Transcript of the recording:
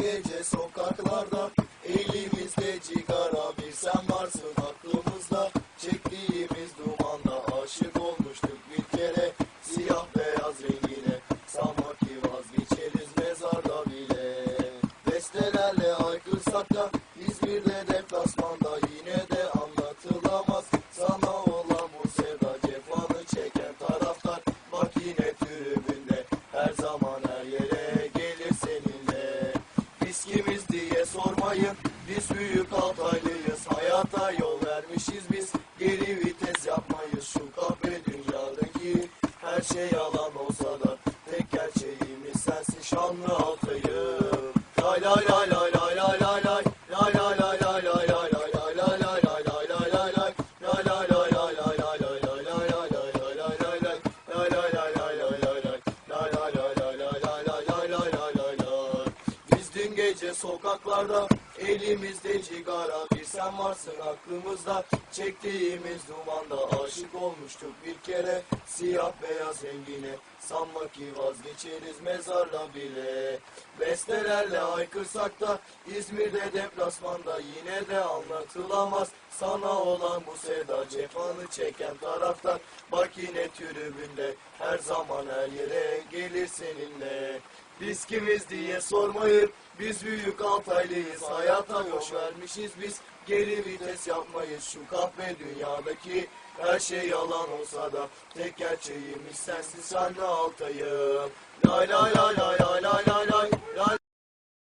gece sokaklarda. Elimizde cigara bir sen varsın aklımızda. Çektiğimiz dumanda aşık olmuştuk bir kere. Siyah beyaz rengine sanmak ki vazgeçeriz mezarda bile. Bestelerle aykırsak da İzmir'de deplasmanda sormayın biz büyük Altaylıyız Hayata yol vermişiz biz. Geri vites yapmayız. Şu kahve dünyadaki her şey yalan olsa da Tek gerçeğimiz sensin. Şanlı Altay'ım gece sokaklarda Elimizde cigara bir sen varsın aklımızda. Çektiğimiz dumanda aşık olmuştuk bir kere. Siyah beyaz rengine sanma ki vazgeçeriz mezarla bile. Bestelerle haykırsak da İzmir'de deplasmanda yine de anlatılamaz. Sana olan bu sevda cefanı çeken taraftar. Bak yine tribünde her zaman her yere gelir seninle. Biz kimiz diye sormayıp biz büyük Altaylıyız hayata yol vermişiz biz. Geri vites yapmayız şu kahve dünyadaki. Her şey yalan olsa da tek gerçeğimiz sensin sen de altayım. Lay lay lay